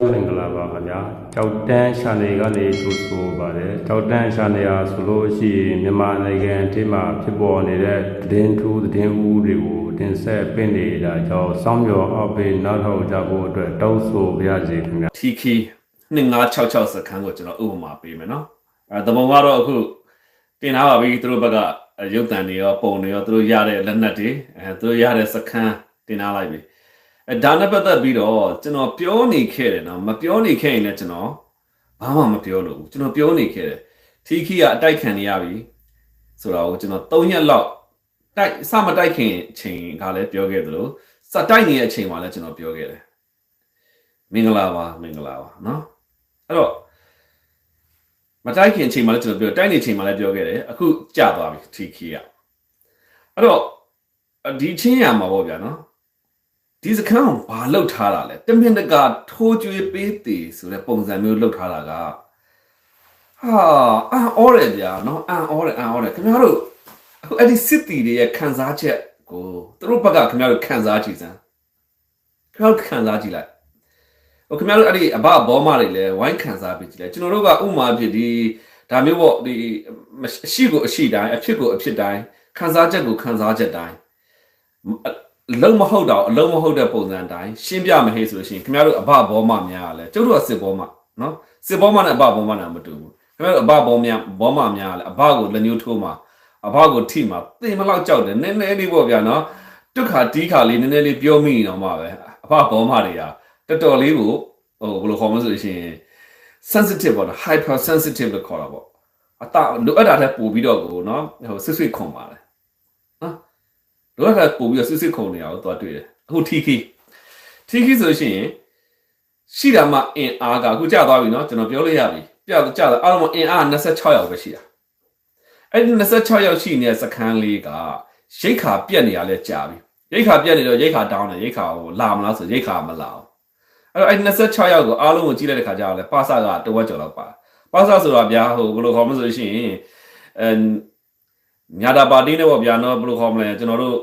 မင်္ဂလာပါခင်ဗျာကြောက်တန်းရှာနေကနေထိုးဆိုပါတယ်ကြောက်တန်းရှာနေရဆိုလို့ရှိရင်မြန်မာနိုင်ငံအထိမှာဖြစ်ပေါ်နေတဲ့သတင်းထူးသတင်းဦးတွေကိုတင်ဆက်ပင့်နေတာကြောင့်စောင်းမြော်အောက်ပေးနောက်ထောက်ကြဖို့အတွက်တောင်းဆိုပါရစေခင်ဗျာ TK 2566စခန်းကိုကျွန်တော်ဥပမာပေးမယ်နော်အဲတပုံကတော့အခုတင်ထားပါပြီသူတို့ဘက်ကရုပ်တံတွေရောပုံတွေရောသူတို့ရတဲ့လက်နက်တွေအဲသူတို့ရတဲ့စခန်းတင်ထားလိုက်ပြီ အဲဒါနဲ့ပတ်သက်ပြီးတော့ကျွန်တော်ပြောနေခဲ့တယ်နော်မပြောနေခဲ့ရင်လည်းကျွန်တော်ဘာမှမပြောလို့ဘူးကျွန်တော်ပြောနေခဲ့တယ်ထီခီကအတိုက်ခံနေရပြီဆိုတော့ကျွန်တော်၃ရက်လောက်တိုက်အစမတိုက်ခင်အချိန်ကလည်းပြောခဲ့သလိုစတိုက်နေတဲ့အချိန်မှာလည်းကျွန်တော်ပြောခဲ့တယ်မင်္ဂလာပါမင်္ဂလာပါနော်အဲ့တော့မတိုက်ခင်အချိန်မှာလည်းကျွန်တော်ပြောတိုက်နေအချိန်မှာလည်းပြောခဲ့တယ်အခုကြာသွားပြီထီခီကအဲ့တော့ဒီချင်းရမှာပေါ့ဗျာနော် ဒီစခန်းကိုဘာလောက်ထားတာလဲတမင်တကာထိုးကြွေးပေးတယ်ဆိုတဲ့ပုံစံမျိုးလောက်ထားတာကဟာအံ့ဩတယ်ဗျာနော်အံ့ဩတယ်အံ့ဩတယ်ခင်ဗျားတို့အခုအဲ့ဒီစစ်တီတွေရဲ့ခံစားချက်ကိုသူတို့ဘက်ကခင်ဗျားတို့ခံစားကြည့်စမ်းခင်ဗျားတို့ခံစားကြည့်လိုက်ဟိုခင်ဗျားတို့အဲ့ဒီအဘဘောမတွေလည်းဝိုင်းခံစားပြီးကြည့်လိုက်ကျွန်တော်တို့ကဥမာဖြစ်ဒီဒါမျိုးပေါ့ဒီအရှိကိုအရှိတိုင်းအဖြစ်ကိုအဖြစ်တိုင်းခံစားချက်ကိုခံစားချက်တိုင်း လုံးမဟုတ်တော့အလုံးမဟုတ်တဲ့ပုံစံတိုင်းရှင်းပြမဟေးဆိုလို့ရှိရင်ခင်ဗျားတို့အဘဘောမများလဲကျုပ်တို့ကစစ်ဘောမနော်စစ်ဘောမနဲ့အဘဘောမနဲ့မတူဘူးခင်ဗျားတို့အဘဘောများဘောမများလဲအဘကိုလက်ညှိုးထိုးမှာအဘကိုထိမှာသင်မလောက်ကြောက်တယ်နည်းနည်းလေးပေါ့ဗျာနော်တွတ်ခါတီးခါလေးနည်းနည်းလေးပြောမိနေတော့မှပဲအဘဘောမတွေကတော်တော်လေးကိုဟိုဘယ်လိုခေါ်မလဲဆိုလို့ရှိရင် sensitive ပေါ့နော် hyper sensitive လို့ခေါ်တာပေါ့အတလိုအပ်တာတဲ့ပို့ပြီးတော့ကိုနော်ဟိုဆွဆွခုံပါလေနော် လိုအပ်တာပို့ပြီးတော့ဆွဆွခုံနေအောင်သွားတွေ့တယ်အခု TK TK ဆိုလို့ရှိရင်ရှိတာမှအင်အားကအခုကြာသွားပြီနော်ကျွန်တော်ပြောလို့ရပြီပြကြာတာအားလုံးအင်အား26ယောက်ပဲရှိတာအဲ့ဒီ26ယောက်ရှိနေတဲ့စခန်းလေးကရိတ်ခါပြက်နေရလဲကြာပြီရိတ်ခါပြက်နေတော့ရိတ်ခါတောင်းတယ်ရိတ်ခါဟိုလာမလားဆိုရိတ်ခါမလာဘူးအဲ့တော့အဲ့26ယောက်ကိုအားလုံးကိုကြည့်လိုက်တဲ့ခါကျတော့လေပါစကတဝက်ကျော်လောက်ပါပါစဆိုတာဗျာဟိုဘယ်လိုခေါ်မလဲဆိုလို့ရှိရင်အဲ ညာတာပါတီနဲ့ပေါ့ဗျာနော်ဘယ်လိုခေါ်မလဲကျွန်တော်တို့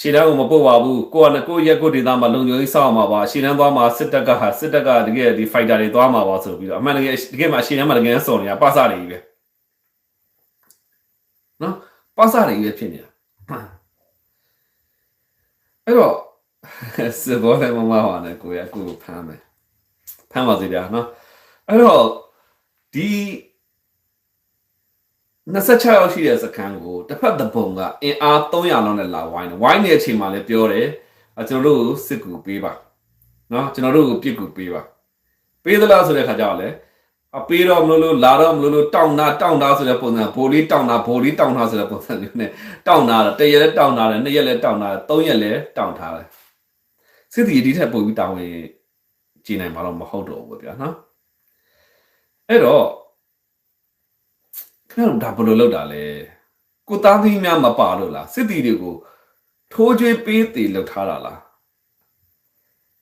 ရှေ့တန်းကိုမပို့ပါဘူးကိုကလည်းကိုရက်ကိုဒေသမှာလုံခြုံရေးစောင့်မှာပါရှေ့တန်းသွားမှာစစ်တပ်ကဟာစစ်တပ်ကတကယ်ဒီ fighter တွေသွားမှာပါဆိုပြီးတော့အမှန်တကယ်တကယ်မှာရှေ့တန်းမှာတကယ်စောင့်နေတာပါစတွေကြီးပဲနော်ပါစတွေကြီးပဲဖြစ်နေတာအဲ့တော့စဘောလည်းမမပါနဲ့ကိုရကိုကိုဖမ်းမယ်ဖမ်းပါစေဗျာနော်အဲ့တော့ဒီ 26ရောက်ရှိတဲ့စခန်းကိုတစ်ဖက်တစ်ပုံကအင်အား300လောက်နဲ့လာဝိုင်းတယ်ဝိုင်းနေတဲ့အချိန်မှာလည်းပြောတယ်အကျွန်တော်တို့ကိုစစ်ကူပေးပါနော်ကျွန်တော်တို့ကိုပြစ်ကူပေးပါပေးသလားဆိုတဲ့ခါကျတော့လေအပေးတော့မလို့လို့လာတော့မလို့လို့တောင်းတာတောင်းတာဆိုတဲ့ပုံစံဘိုးလေးတောင်းတာဘိုးလေးတောင်းတာဆိုတဲ့ပုံစံမျိုးနဲ့တောင်းတာတရက်လည်းတောင်းတာတယ်နှစ်ရက်လည်းတောင်းတာသုံးရက်လည်းတောင်းထားတယ်စစ်တီဒီထက်ပိုပြီးတာဝန်ကြည်နိုင်မှာတော့မဟုတ်တော့ဘူးဗျာနော်အဲ့တော့ ခင်ဗျားတို့ဒါဘယ်လိုလုပ်တာလဲကိုသားသမီးများမပါလို့လားစစ်တီတွေကိုထိုးကြွေးပေးတည်လုပ်ထားတာလား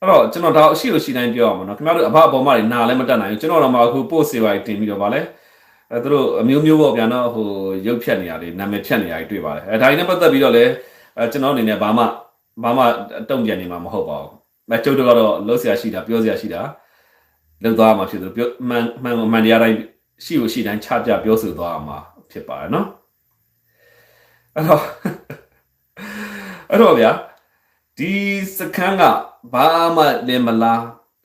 အဲ့တော့ကျွန်တော်ဒါအရှိလို့ရှိတိုင်းပြောရမှာနော်ခင်ဗျားတို့အဘအပေါ်မှာနာလည်းမတက်နိုင်ဘူးကျွန်တော်တော့မှအခုပို့စေပါတင်ပြီးတော့ဗာလဲအဲသူတို့အမျိုးမျိုးပေါ့ဗျာနော်ဟိုရုပ်ဖြတ်နေရတယ်နာမည်ဖြတ်နေရတယ်တွေ့ပါတယ်အဲဒါကြီးနဲ့ပတ်သက်ပြီးတော့လဲအဲကျွန်တော်အနေနဲ့ဘာမှဘာမှတုံ့ပြန်နေမှာမဟုတ်ပါဘူး။မကျုပ်တို့ကတော့လှုပ်ရှားရှိတာပြောစရာရှိတာလှုပ်သွားမှာဖြစ်တယ်ပြောမှန်မှန်မှန်တရားတိုင်း ရှိလို့ရှိတိုင်းချပြပြောဆိုသွားမှာဖြစ်ပါတယ်နော်။အဲ့တော့အဲ့တော့ဗျာဒီစခန်းကဘာမှလည်းမလား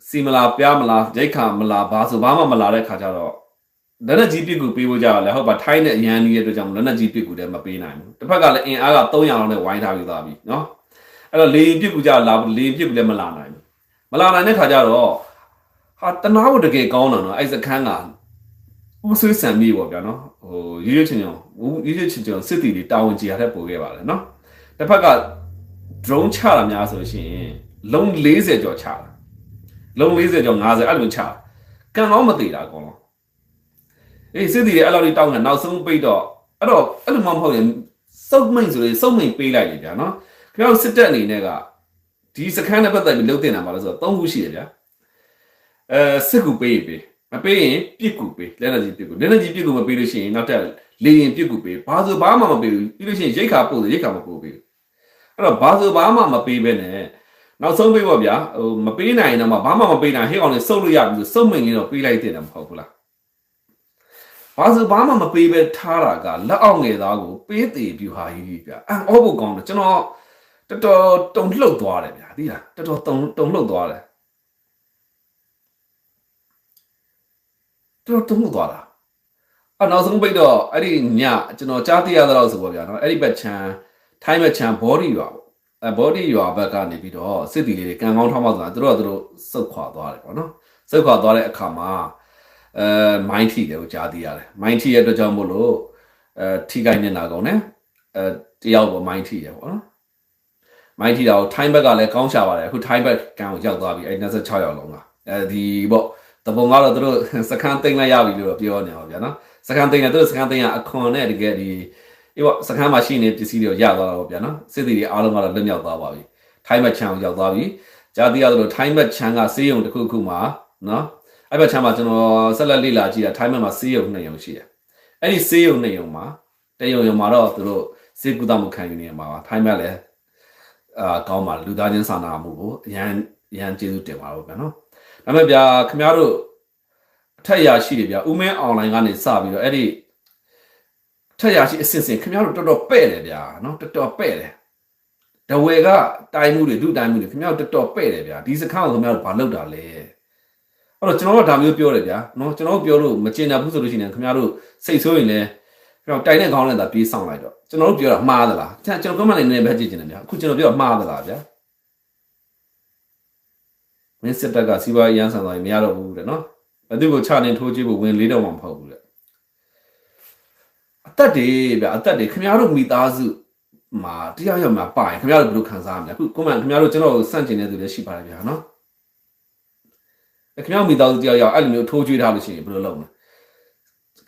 စီမလားပြားမလားဒိတ်ခါမလားဘာဆိုဘာမှမလာတဲ့ခါကျတော့လက်နက်ကြီးပစ်ကူပေးဖို့ကြရလဲဟုတ်ပါထိုင်းနဲ့အရန်ကြီးရဲ့အတွက်ကြောင့်လက်နက်ကြီးပစ်ကူလည်းမပေးနိုင်ဘူးတစ်ဖက်ကလည်းအင်အားက300လောက်နဲ့ဝိုင်းထားပြီးသားပြီနော်အဲ့တော့လေရင်ပြစ်ကူကြလာလေရင်ပြစ်ကူလည်းမလာနိုင်ဘူးမလာနိုင်တဲ့ခါကျတော့ဟာတနာဖို့တကယ်ကောင်းတာနော်အဲ့စခန်းက ဦးဆွေးဆံမိပေါ့ဗျာနော်ဟိုရွရွချင်းချင်းဦးရွရွချင်းချင်းစစ်တီတွေတာဝန်ကြီးရတဲ့ပို့ခဲ့ပါတယ်နော်တစ်ဖက်က drone ချတာများဆိုရှင်လုံ40ကျော်ချတာလုံ40ကျော်50အဲ့လိုချကံကောင်းမသေးတာအကုန်လုံးအေးစစ်တီတွေအဲ့လိုလေးတောင်းတာနောက်ဆုံးပိတ်တော့အဲ့တော့အဲ့လိုမှမဟုတ်ရင်စုပ်မိန်ဆိုရင်စုပ်မိန်ပေးလိုက်လေဗျာနော်ခင်ဗျားတို့စစ်တပ်အနေနဲ့ကဒီစခန်းနဲ့ပတ်သက်ပြီးလုပ်တင်တာပါလို့ဆိုတော့၃ခုရှိတယ်ဗျာအဲစစ်ကူပေးပေး မပေးရင်ပြစ်ကူပေးလက်နက်ကြီးပြစ်ကူလက်နက်ကြီးပြစ်ကူမပေးလို့ရှိရင်နောက်တက်လေရင်ပြစ်ကူပေးဘာဆိုဘာမှမပေးဘူးပြီးလို့ရှိရင်ရိတ်ခါပို့တယ်ရိတ်ခါမပို့ပေးဘူးအဲ့တော့ဘာဆိုဘာမှမပေးဘဲနဲ့နောက်ဆုံးပေးပေါ့ဗျာဟိုမပေးနိုင်ရင်တော့မှဘာမှမပေးနိုင်ဟဲ့ကောင်လေးစုပ်လို့ရပြီဆိုစုပ်မိန်လေးတော့ပေးလိုက်တဲ့တယ်မဟုတ်ဘူးလားဘာလို့ဘာမှမပေးပဲထားတာကလက်အောက်ငယ်သားကိုပေးသေးပြူဟာကြီးဗျာအံ့ဩဖို့ကောင်းတယ်ကျွန်တော်တော်တော်တုံလှုပ်သွားတယ်ဗျာသိလားတော်တော်တုံတုံလှုပ်သွားတယ် တော်တော်တုံလှုပ်သွားတာအနောက်ဆုံးပိတ်တော့အဲ့ဒီညကျွန်တော်ကြားသိရတော့ဆိုပေါ့ဗျာနော်အဲ့ဒီဘက်ချမ်းထိုင်းဘက်ချမ်း body ရွာပေါ့အဲ body ရွာဘက်ကနေပြီးတော့စစ်တီလေးတွေကံကောင်းထောင်းပေါက်ဆိုတာသူတို့ကသူတို့စုတ်ခွာသွားတယ်ပေါ့နော်စုတ်ခွာသွားတဲ့အခါမှာအဲမိုင်းထီတယ်ကိုကြားသိရတယ်မိုင်းထီရဲ့အတွက်ကြောင့်မို့လို့အဲထိခိုက်နေတာကောင်းတယ်အဲတယောက်ပေါ်မိုင်းထီတယ်ပေါ့နော်မိုင်းထီတာကိုထိုင်းဘက်ကလည်းကောင်းရှာပါတယ်အခုထိုင်းဘက်ကံကိုရောက်သွားပြီအဲ26ရောက်လုံးကအဲဒီပေါ့ တပုံကတော့သူတို့စခန်းသိမ်းလိုက်ရပြီလို့တော့ပြောနေပါဗျာနော်စခန်းသိမ်းတယ်သူတို့စခန်းသိမ်းရအခွန်နဲ့တကယ်ဒီအေးပေါ့စခန်းမှာရှိနေပစ္စည်းတွေကိုရသွားတာပေါ့ဗျာနော်စစ်တီတွေအားလုံးကတော့လွတ်မြောက်သွားပါပြီထိုင်းဘက်ချန်ကိုရောက်သွားပြီဂျာတိရသလိုထိုင်းဘက်ချန်ကစေးရုံတစ်ခုခုမှာနော်အဲ့ဘက်ချန်မှာကျွန်တော်ဆက်လက်လေ့လာကြည့်တာထိုင်းဘက်မှာစေးရုံနှစ်ရုံရှိတယ်အဲ့ဒီစေးရုံနှစ်ရုံမှာတရုံရုံမှာတော့သူတို့စေကူတမှုခံယူနေမှာပါထိုင်းဘက်လည်းအာကောင်းပါလူသားချင်းစာနာမှုကိုအရန်အရန်ကျေးဇူးတင်ပါတော့ဗျာနော် ဒါပေမဲ့ဗျာခင်ဗျားတို့အထက်ရရှိတယ်ဗျာဥမင်းအွန်လိုင်းကနေစပြီးတော့အဲ့ဒီထက်ရရှိအစစ်စစ်ခင်ဗျားတို့တော်တော်ပဲ့တယ်ဗျာနော်တော်တော်ပဲ့တယ်တဝယ်ကတိုင်းမှုတွေဒုတိုင်းမှုတွေခင်ဗျားတို့တော်တော်ပဲ့တယ်ဗျာဒီစခန်းကိုခင်ဗျားတို့ဘာလုပ်တာလဲအဲ့တော့ကျွန်တော်တို့ဒါမျိုးပြောတယ်ဗျာနော်ကျွန်တော်တို့ပြောလို့မကျင်တာဘူးဆိုလို့ရှိရင်ခင်ဗျားတို့စိတ်ဆိုးရင်လည်းကျွန်တော်တိုင်တဲ့ခေါင်းနဲ့သာပြေးဆောင်လိုက်တော့ကျွန်တော်တို့ပြောတာမှားသလားကျွန်တော်ကမှလည်းနည်းနည်းပဲကြည့်နေတယ်ဗျာအခုကျွန်တော်ပြောမှားသလားဗျာ မင်းစစ်တပ်ကစီးပွားရေးရန်ဆန်သွားရင်မရတော့ဘူးတဲ့နော်ဘယ်သူကိုချနေထိုးကြည့်ဖို့ဝင်လေးတော့မှမဟုတ်ဘူးတဲ့အသက်တွေဗျအသက်တွေခင်ဗျားတို့မိသားစုမှာတရားရောက်မှာပါရင်ခင်ဗျားတို့ဘယ်လိုခံစားရမလဲအခုကိုမန်ခင်ဗျားတို့ကျွန်တော်ကိုစန့်ကျင်တဲ့သူလည်းရှိပါတယ်ဗျာနော်ခင်ဗျားမိသားစုတရားရောက်အဲ့လိုမျိုးထိုးကြွေးထားလို့ရှိရင်ဘယ်လိုလုပ်မလဲ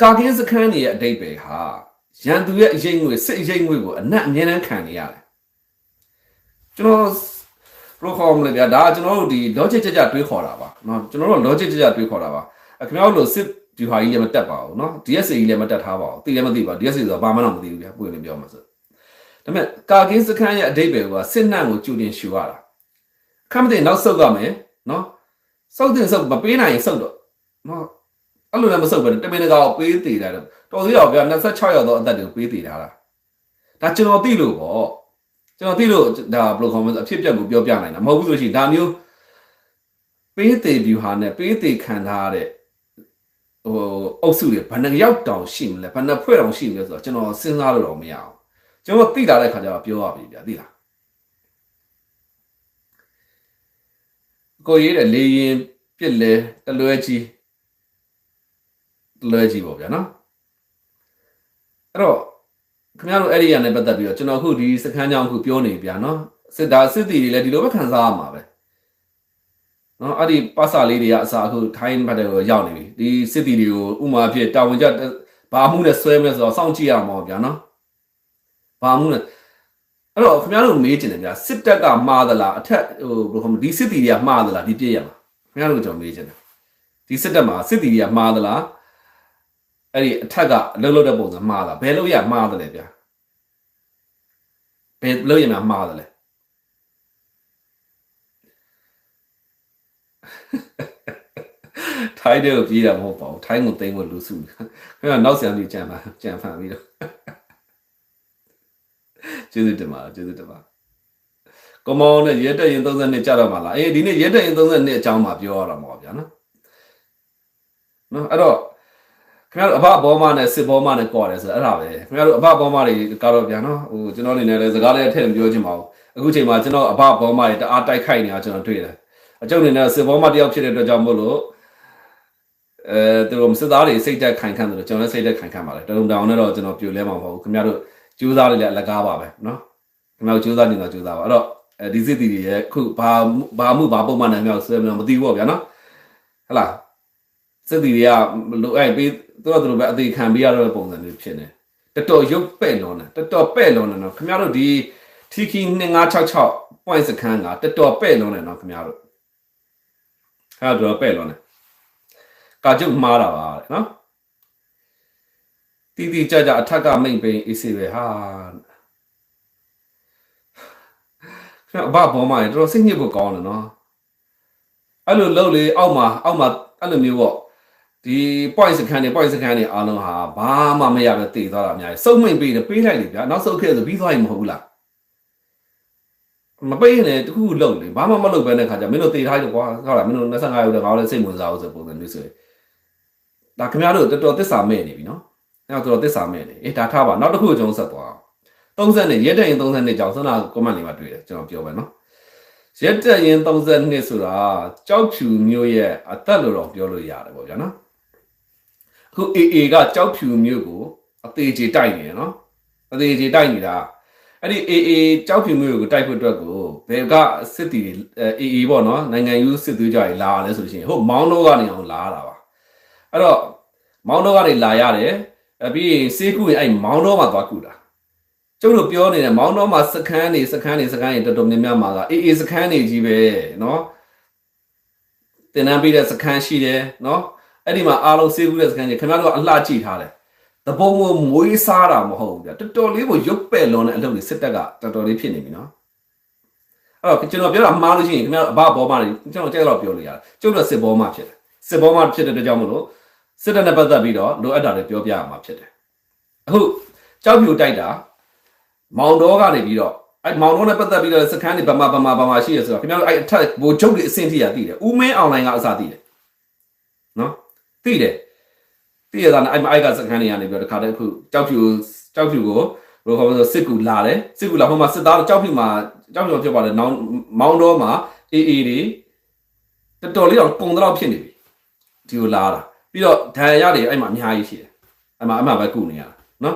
ကာကင်းစခန်းတွေရဲ့အတိတ်ပဲဟာရန်သူရဲ့အရေးငွေစစ်အရေးငွေကိုအနက်အမြဲတမ်းခံနေရတယ်ကျွန်တော် ဘယ်လိုခေါ်မလဲဗျာဒါကကျွန်တော်တို့ဒီ logic ကြကြတွေးခေါ်တာပါเนาะကျွန်တော်တို့ logic ကြကြတွေးခေါ်တာပါခင်ဗျားတို့စစ်ဒီဟာကြီးလည်းမတက်ပါဘူးเนาะ DSA ကြီးလည်းမတက်ထားပါဘူးသိလည်းမသိပါဘူး DSA ဆိုတာဘာမှတော့မသိဘူးဗျာပွင့်နေပြောမှာဆိုဒါပေမဲ့ကာကင်းစခန်းရဲ့အတိတ်ပဲကစစ်နှံ့ကိုကျူတင်ရှူရတာခမ်းမတင်နောက်ဆုတ်ရမယ်เนาะဆုတ်တင်ဆုတ်မပေးနိုင်ရင်ဆုတ်တော့เนาะအဲ့လိုလည်းမဆုတ်ပဲတမင်တကာကိုပေးသေးတယ်တော်သေးတော့ဗျာ26ရောက်တော့အသက်တွေကိုပေးသေးတာလားဒါကျွန်တော်သိလို့ပေါ့ ကျွန်တော်သိလို့ဒါဘယ်လိုခေါ်မလဲအဖြစ်ပြက်ကိုပြောပြနိုင်တာမဟုတ်ဘူးဆိုရှင်ဒါမျိုးပေးသေးဗျူဟာနဲ့ပေးသေးခံထားတဲ့ဟိုအုပ်စုတွေဘယ်နှယောက်တောင်ရှိမလဲဘယ်နှဖွဲ့တောင်ရှိမလဲဆိုတော့ကျွန်တော်စဉ်းစားလို့တော့မရအောင်ကျွန်တော်သိလာတဲ့ခါကျတော့ပြောရပြီဗျာသိလားကိုရေးတဲ့လေရင်ပြစ်လဲတလွဲကြီးတလွဲကြီးပေါ့ဗျာနော်အဲ့တော့ ခင်ဗျားတို့အဲ့ဒီရနဲ့ပတ်သက်ပြီးတော့ကျွန်တော်အခုဒီစခန်းကြောင်းအခုပြောနေဗျာနော်စစ်ဒါစစ်တီတွေလည်းဒီလိုပဲခံစားရမှာပဲနော်အဲ့ဒီပါစာလေးတွေကအစားအခုထိုင်းဘက်တွေကိုရောက်နေပြီဒီစစ်တီတွေကိုဥမာဖြစ်တာဝန်ကျဘာမှုနဲ့ဆွဲမလဲဆိုတော့စောင့်ကြည့်ရမှာဗျာနော်ဘာမှုနဲ့အဲ့တော့ခင်ဗျားတို့မေးချင်တယ်ဗျာစစ်တပ်ကမှားသလားအထက်ဟိုဘယ်လိုခေါ်မလဲဒီစစ်တီတွေကမှားသလားဒီပြည့်ရမှာခင်ဗျားတို့ကျွန်တော်မေးချင်တယ်ဒီစစ်တပ်မှာစစ်တီတွေကမှားသလား အဲ့ဒီအထက်ကအလုပ်လုပ်တဲ့ပုံစံမှားလားဘယ်လို့ရမှားတယ်လဲဗျာဘယ်လို့ရမှာမှားတယ်လဲထိုင်းတဲ့ကိုပြေးတာမဟုတ်ပါဘူးထိုင်းကိုသိမ်းဖို့လူစုခင်ဗျာနောက်ဆံပြီးကြံပါကြံဖန်ပြီးတော့ကျေးဇူးတင်ပါတယ်ကျေးဇူးတင်ပါကမောင်းနဲ့ရဲတက်ရင်32ကြာတော့မှာလားအေးဒီနေ့ရဲတက်ရင်32အကြောင်းမှာပြောရတာမှာဗျာနော်နော်အဲ့တော့ ခင်ဗျားတို့အဘဘောမနဲ့စစ်ဘောမနဲ့ကြွားတယ်ဆိုတော့အဲ့ဒါပဲခင်ဗျားတို့အဘဘောမတွေကတော့ဗျာနော်ဟိုကျွန်တော်အနေနဲ့လည်းစကားလည်းထည့်မပြောချင်ပါဘူးအခုချိန်မှာကျွန်တော်အဘဘောမတွေတအားတိုက်ခိုက်နေတာကျွန်တော်တွေ့တယ်အကျုပ်အနေနဲ့စစ်ဘောမတယောက်ဖြစ်တဲ့အတွက်ကြောင့်မို့လို့အဲသူတို့စစ်သားတွေစိတ်တက်ခိုင်ခန့်တယ်လို့ကျွန်တော်လည်းစိတ်တက်ခိုင်ခန့်ပါတယ်တလုံးတောင်နဲ့တော့ကျွန်တော်ပြိုလဲမှာမဟုတ်ဘူးခင်ဗျားတို့ကြိုးစားလေးလည်းအလကားပါပဲနော်ခင်ဗျားတို့ကြိုးစားနေတော့ကြိုးစားပါအဲ့တော့အဲဒီစစ်တီတွေရဲ့ခုဘာဘာမှုဘာပုံမှန်နိုင်မြောက်ဆွဲမလို့မသိဘူးပေါ့ဗျာနော်ဟဟလားစစ်တီတွေကလိုအဲ့ပြီးသူ တို့တို့ပဲအသေးခံပေးရတဲ့ပုံစံမျိုးဖြစ်နေတော်တော်ရုပ်ပဲ့လွန်တယ်တော်တော်ပဲ့လွန်တယ်နော်ခင်ဗျားတို့ဒီ TK 2566 point စခန်းကတော်တော်ပဲ့လွန်တယ်နော်ခင်ဗျားတို့အဲ့တော့ပဲ့လွန်တယ်ကာကျုပ်မှားတာပါတဲ့နော်တီတီကြကြအထက်ကမိတ်ပိန်အေးစေပဲဟာခခင်ဗျအဘဘောမရေတော်တော်စိတ်ညစ်ဖို့ကောင်းတယ်နော်အဲ့လိုလှုပ်လေအောက်မှာအောက်မှာအဲ့လိုမျိုးပေါ့ ဒီ point စကန်တွေ point စကန်တွေအားလုံးဟာဘာမှမရပဲတည်သွားတာအများကြီးစုံမိန်ပေးတယ်ပေးလိုက်လေဗျာနောက်ဆုံးခဲ့ဆိုပြီးသွားရင်မဟုတ်ဘူးလားမပေးနဲ့တခုခုလှုပ်လေဘာမှမလှုပ်ပဲတဲ့ခါကျမင်းတို့တည်ထားတယ်ကွာဟုတ်လားမင်းတို့25ရောက်တဲ့ငါလည်းစိတ်ဝင်စားအောင်ဆိုပုံစံမျိုးဆိုရင်ဒါခင်ဗျားတို့တော်တော်သစ္စာမဲ့နေပြီနော်အဲ့တော့တော်တော်သစ္စာမဲ့နေအေးဒါထားပါနောက်တစ်ခုကျွန်တော်ဆက်သွားအောင်30နဲ့ရက်တဲ့ရင်30နဲ့ကြောင်းစနာ comment လေးမှာတွေ့တယ်ကျွန်တော်ပြောပဲနော်ရက်တဲ့ရင်32ဆိုတာကြောက်ဖြူမျိုးရဲ့အသက်လို့တော့ပြောလို့ရတယ်ပေါ့ဗျာနော်အ ခု AA ကကြောက်ဖြူမျိုးကိုအသေးချေတိုက်နေတယ်နော်အသေးချေတိုက်နေတာအဲ့ဒီ AA ကြောက်ဖြူမျိုးကိုတိုက်ဖို့အတွက်ကိုဘယ်ကစစ်တီအဲ AA ပေါ့နော်နိုင်ငံယူစစ်သွေးကြတွေလာရလဲဆိုလို့ရှိရင်ဟုတ်မောင်းတော့ကနေအောင်လာရတာပါအဲ့တော့မောင်းတော့ကနေလာရတယ်အပြီးရင်စေးကူရင်အဲ့မောင်းတော့မှသွားကူတာကျုပ်တို့ပြောနေတဲ့မောင်းတော့မှာစခန်းနေစခန်းနေစခန်းနေတော်တော်များများမှာက AA စခန်းနေကြီးပဲနော်တင်နန်းပေးတဲ့စခန်းရှိတယ်နော် အဲ့ဒီမှာအားလုံးစေးကူတဲ့စခန်းကြီးခင်ဗျားတို့ကအလှကြည့်ထားတယ်တပုံကိုမွေးစားတာမဟုတ်ဘူးဗျတော်တော်လေးကိုရုပ်ပဲ့လွန်တဲ့အလုပ်တွေစစ်တပ်ကတော်တော်လေးဖြစ်နေပြီနော်အဲ့တော့ကျွန်တော်ပြောတာမှားလို့ရှိရင်ခင်ဗျားတို့အဘဘောမတွေကျွန်တော်ကြိုက်တော့ပြောလို့ရတယ်ကျုပ်တို့စစ်ဘောမဖြစ်တယ်စစ်ဘောမဖြစ်တဲ့အတွက်ကြောင့်မလို့စစ်တပ်နဲ့ပတ်သက်ပြီးတော့လိုအပ်တာတွေပြောပြရမှာဖြစ်တယ်အခုကြောက်ပြူတိုက်တာမောင်တော်ကနေပြီးတော့အဲ့မောင်တော်နဲ့ပတ်သက်ပြီးတော့စခန်းတွေဗမာဗမာဗမာရှိရဆိုတော့ခင်ဗျားတို့အဲ့အထက်ဘိုလ်ချုပ်တွေအဆင့်ထိရသိတယ်ဦးမင်းအွန်လိုင်းကအစသိတယ်နော် သိတယ်သိရတာနဲ့အဲ့အဲ့ကစခန်းတွေကနေပြီးတော့တခါတည်းအခုကြောက်ပြူကြောက်ပြူကိုဘယ်လိုခေါ်မလဲစစ်ကူလာတယ်စစ်ကူလာဟိုမှာစစ်သားကြောက်ပြူမှာကြောက်ပြူဖြစ်ပါတယ်နောင်မောင်တော်မှာအေးအေးတွေတော်တော်လေးတော့ကုံတော့ဖြစ်နေပြီဒီကိုလာတာပြီးတော့ဒဏ်ရာတွေအဲ့မှာအများကြီးရှိတယ်အဲ့မှာအမှပဲကုနေရတာနော်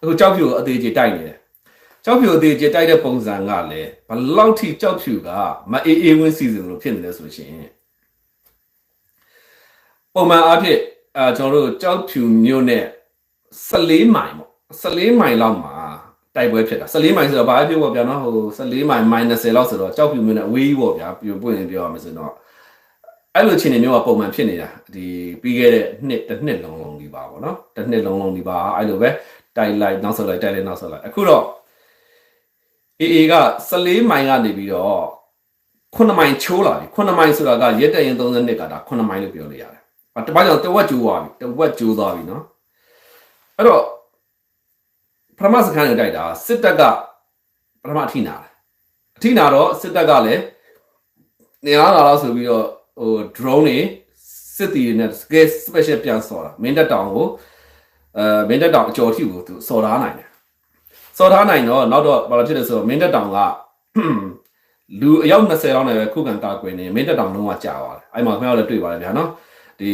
အခုကြောက်ဖြူကိုအသေးကြီးတိုက်နေတယ်ကြောက်ဖြူအသေးကြီးတိုက်တဲ့ပုံစံကလည်းဘလောက်ထိကြောက်ဖြူကမအေးအေးဝင်းစီစဉ်လို့ဖြစ်နေလဲဆိုရှင် ပုံမှန်အားဖြင့်အဲကျွန်တော်တို့ကြောက်ဖြူမျိုးနဲ့14မိုင်ပေါ့14မိုင်လောက်မှာတိုက်ပွဲဖြစ်တာ14မိုင်ဆိုတော့ဘာဖြစ်ပေါ့ဗျာနော်ဟို14မိုင် -30 လောက်ဆိုတော့ကြောက်ဖြူမျိုးနဲ့အဝေးကြီးပေါ့ဗျာပြပွင့်ရင်ပြောရမယ်ဆိုတော့အဲ့လိုချင်းနေမျိုးကပုံမှန်ဖြစ်နေတာဒီပြီးခဲ့တဲ့နှစ်တစ်နှစ်လုံးလုံးဒီပါပေါ့နော်တစ်နှစ်လုံးလုံးဒီပါအဲ့လိုပဲတိုက်လိုက်နောက်ဆက်လိုက်တိုက်လိုက်နောက်ဆက်လိုက်အခုတော့ AA က14မိုင်ကနေပြီးတော့9မိုင်ချိုးလာပြီ9မိုင်ဆိုတာကရက်တရင်30နှစ်ကဒါ9မိုင်လို့ပြောလို့ရတယ်။ တပတ်ကြောင့်တဝက်ကျိုးသွားပြီတဝက်ကျိုးသွားပြီနော်။အဲ့တော့ပထမစခန်းကိုတိုက်တာစစ်တပ်ကပထမအထိနာတယ်။အထိနာတော့စစ်တပ်ကလည်းနေရာလာလို့ဆိုပြီးတော့ဟို drone တွေစစ်တီတွေနဲ့ scale special ပြန်ဆော်တာမင်းတပ်တောင်ကိုအဲမင်းတပ်တောင်အကျော်ထိကိုသူဆော်ထားနိုင်တယ်ဆော်ထားနိုင်တော့နောက်တော့ဘာလို့ဖြစ်လဲဆိုတော့မင်းတပ်တောင်ကလူအယောက်20လောက်နဲ့ပဲခုခံကာကွယ်နေမင်းတပ်တောင်လုံးဝကြာသွားတယ်အဲ့မှာခင်ဗျားတို့လည်းတွေ့ပါတယ်ဗျာနော် ဒီ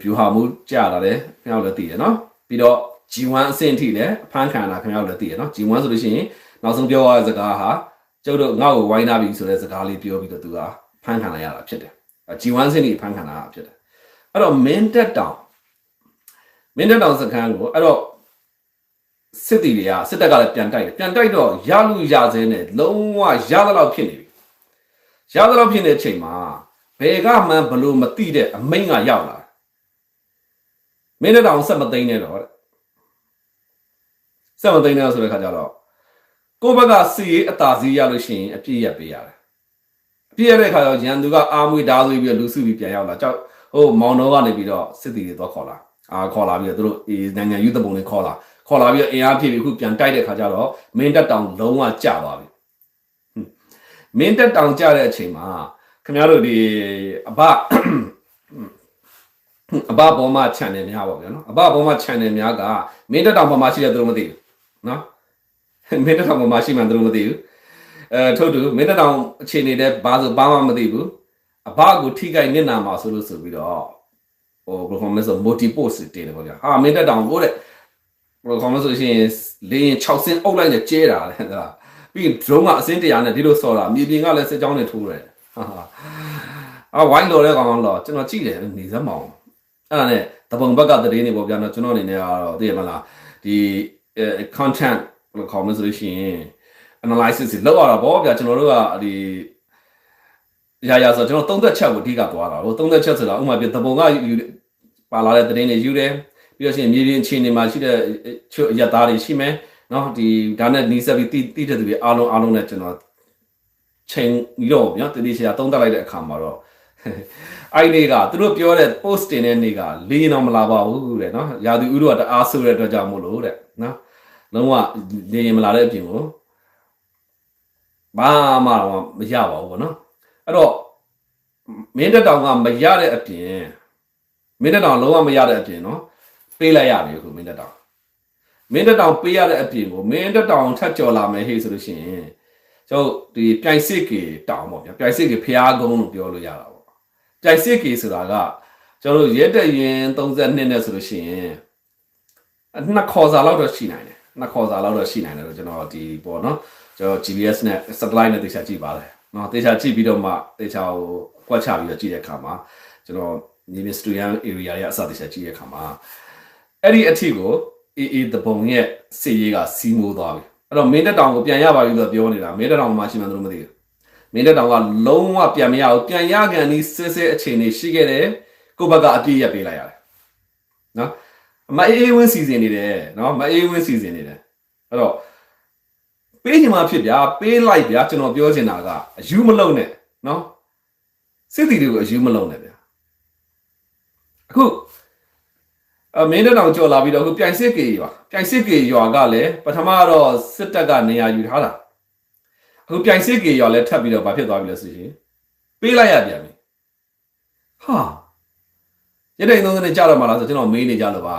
ဗျူဟာမှုကြာလာတယ်ခင်ဗျားတို့လည်းသိတယ်နော်ပြီးတော့ G1 အဆင့်ထိလည်းအဖမ်းခံတာခင်ဗျားတို့လည်းသိတယ်နော် G1 ဆိုလို့ရှိရင်နောက်ဆုံးပြောရတဲ့စကားဟာကျုပ်တို့ငါ့ကိုဝိုင်းနာပြီဆိုတဲ့စကားလေးပြောပြီးတော့သူကဖမ်းခံလိုက်ရတာဖြစ်တယ် G1 စင်းကြီးဖမ်းခံတာဖြစ်တယ်အဲ့တော့မင်းတက်တောင်မင်းတက်တောင်စခန်းကိုအဲ့တော့စစ်တီတွေကစစ်တပ်ကလည်းပြန်တိုက်တယ်ပြန်တိုက်တော့ရလူရစဲနဲ့လုံးဝရသလောက်ဖြစ်နေပြီရသလောက်ဖြစ်နေတဲ့အချိန်မှာဘ ယ်ကမှဘလို့မသိတဲ့အမိန့်ကရောက်လာမင်းတက်တောင်ဆက်မသိမ်းနဲ့တော့ဆက်မသိမ်းနဲ့ဆိုတဲ့ခါကျတော့ကိုယ့်ဘက်ကစီရေးအသာစီးရလို့ရှိရင်အပြည့်ရပေးရတယ်ပြည့်ရတဲ့ခါကျတော့ရန်သူကအာမွေဓာသွေးပြီးလူစုပြီးပြန်ရောက်လာကြောက်ဟိုမောင်တော်ကနေပြီးတော့စစ်တီတွေတော့ခေါ်လာအာခေါ်လာပြီးတော့သူတို့အေးနိုင်ငံယူသဘုံတွေခေါ်လာခေါ်လာပြီးတော့အင်အားဖြည့်ပြီးအခုပြန်တိုက်တဲ့ခါကျတော့မင်းတက်တောင်လုံးဝကျသွားပြီမင်းတက်တောင်ကျတဲ့အချိန်မှာ ခင်ဗျားတို့ဒီအဘအဘဘောမ channel များပေါ့ဗျာနော်အဘဘောမ channel များကမင်းတက်တောင်ပေါ်မှာရှိတယ်သူတို့မသိဘူးနော်မင်းတက်တောင်ပေါ်မှာရှိမှသူတို့မသိဘူးအဲထုတ်တူမင်းတက်တောင်အခြေအနေတဲ့ဘာဆိုဘာမှမသိဘူးအဘကိုထိခိုက်နစ်နာမှာဆိုလို့ဆိုပြီးတော့ဟိုဘယ်လိုခေါ်မလဲဆို motive post တင်တယ်ပေါ့ဗျာဟာမင်းတက်တောင်ကိုတဲ့ဘယ်လိုခေါ်မလဲဆိုရှင်လေရင်6ဆင်းအုပ်လိုက်နဲ့ကျဲတာလေဒါပြီးရင် drone ကအစင်းတရားနဲ့ဒီလိုဆော်တာမြေပြင်ကလည်းစစ်ကြောင်းနဲ့ထိုးတယ်ဟာဟာ အော်ဝိုင်းလော်တဲ့ကောင်ကောင်လော်ကျွန်တော်ကြည့်တယ်နေစမ်းမအောင်အဲ့ဒါနဲ့တပုံဘက်ကတရေနေပေါ့ဗျာနော်ကျွန်တော်အနေနဲ့ကတော့သိရမလားဒီ content လို့ခေါ်မှဆိုလို့ရှိရင် analysis တွေလောက်ရတာပေါ့ဗျာကျွန်တော်တို့ကဒီရာရာဆိုကျွန်တော်သုံးသက်ချက်ကိုအဓိကသွားတာဟိုသုံးသက်ချက်ဆိုတာဥပမာပြတပုံကယူပါလာတဲ့တရင်တွေယူတယ်ပြီးတော့ရှင်မြေပြင်အခြေအနေမှာရှိတဲ့ချို့ရသားတွေရှိမယ်နော်ဒီဒါနဲ့နီးစပ်ပြီးတိတိတဲ့သူတွေအားလုံးအားလုံးနဲ့ကျွန်တော် ချိန်ပြီးတော့ဗျာတတိချာသုံးသပ်လိုက်တဲ့အခါမှာတော့အဲ့ဒီကသူတို့ပြောတဲ့ post တင်တဲ့နေ့ကလေရင်တော့မလာပါဘူးတဲ့နော်ရာသီဥတုကတအားဆိုးတဲ့အတွက်ကြောင့်မို့လို့တဲ့နော်လုံးဝလေရင်မလာတဲ့အပြင်ကိုဘာမှတော့မရပါဘူးဗောနော်အဲ့တော့မင်းတက်တောင်ကမရတဲ့အပြင်မင်းတက်တောင်လုံးဝမရတဲ့အပြင်နော်ပေးလိုက်ရပြီခုမင်းတက်တောင်မင်းတက်တောင်ပေးရတဲ့အပြင်ကိုမင်းတက်တောင်ထပ်ကြော်လာမယ်ဟေ့ဆိုလို့ရှိရင် ကျွန်တော်ဒီပြိုင်စစ်ကေတောင်ပေါ့ဗျာပြိုင်စစ်ကေဖျားကုန်းလို့ပြောလို့ရတာပေါ့ပြိုင်စစ်ကေဆိုတာကကျွန်တော်တို့ရဲတက်ရင်32နဲ့ဆိုလို့ရှိရင်နှစ်ခေါ်စာလောက်တော့ရှိနိုင်တယ်နှစ်ခေါ်စာလောက်တော့ရှိနိုင်တယ်လို့ကျွန်တော်ဒီပေါ့နော်ကျွန်တော် GPS နဲ့ satellite နဲ့တေချာကြည့်ပါတယ်နော်တေချာကြည့်ပြီးတော့မှတေချာကိုကွက်ချပြီးတော့ကြည့်တဲ့အခါမှာကျွန်တော်မြေပြင် student area ရဲ့အစတေချာကြည့်တဲ့အခါမှာအဲ့ဒီအထီကို AA တပုံရဲ့စီရေးကစီးမိုးသွားပြီ အဲ့တော့မင်းတက်တောင်ကိုပြန်ရပါပြီလို့ပြောနေတာမင်းတက်တောင်မှရှိမှန်းတို့မသိဘူးမင်းတက်တောင်ကလုံးဝပြန်မရဘူးပြန်ရကန်ဒီစစ်စစ်အခြေအနေရှိခဲ့တယ်ကိုယ့်ဘက်ကအပြည့်ရပေးလိုက်ရတယ်နော်မအေးဝင်းစီစဉ်နေတယ်နော်မအေးဝင်းစီစဉ်နေတယ်အဲ့တော့ပေးချင်မှဖြစ်ဗျာပေးလိုက်ဗျာကျွန်တော်ပြောချင်တာကအယူမလုံးနဲ့နော်စစ်တီတွေကိုအယူမလုံးနဲ့ဗျာအခု အမင်းတက်တောင်ကြော်လာပြီးတော့အခုပြိုင်စစ်ကေရွာပြိုင်စစ်ကေရွာကလည်းပထမတော့စစ်တပ်ကနေရာယူထားတာအခုပြိုင်စစ်ကေရွာလည်းထပ်ပြီးတော့ဘာဖြစ်သွားပြီလဲဆိုရင်ပေးလိုက်ရပြန်ပြီဟာရတဲ့သုံးစနေကြတော့မှလားဆိုကျွန်တော်မေးနေကြလို့ပါ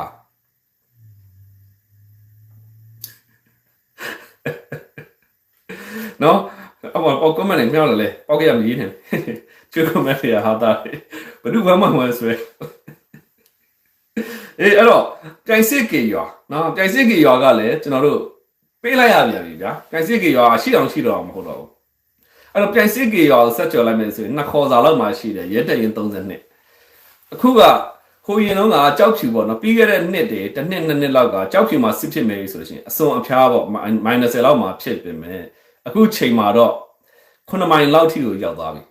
နော်အမေပေါ့ကွန်မန့်နဲ့မြောက်လာလေပေါက်ကြရမရေးနေချွေကွန်မန့်ရဟာတာဘယ်သူမှမမှန်ဆွဲ အေးအဲ့တော့ကြိုင်စစ်ကေရွာနော်ကြိုင်စစ်ကေရွာကလည်းကျွန်တော်တို့ပေးလိုက်ရပြန်ပြီဗျာကြိုင်စစ်ကေရွာရှိအောင်ရှိတော့မဟုတ်တော့ဘူးအဲ့တော့ကြိုင်စစ်ကေရွာကိုဆက်ကြော်လိုက်မယ်ဆိုရင်နှစ်ခေါ်စာလောက်မှရှိတယ်ရဲတက်ရင်32အခုကခိုးရင်တော့ကကြောက်ဖြူပေါ့နော်ပြီးခဲ့တဲ့နှစ်တည်းတစ်နှစ်နှစ်နှစ်လောက်ကကြောက်ဖြူမှာစစ်ဖြစ်မယ်ဆိုလို့ရှိရင်အစွန်အဖျားပေါ့ minus လောက်မှာဖြစ်ပြင်မယ်အခုချိန်မှာတော့9မိုင်လောက်ထိကိုရောက်သွားပြီ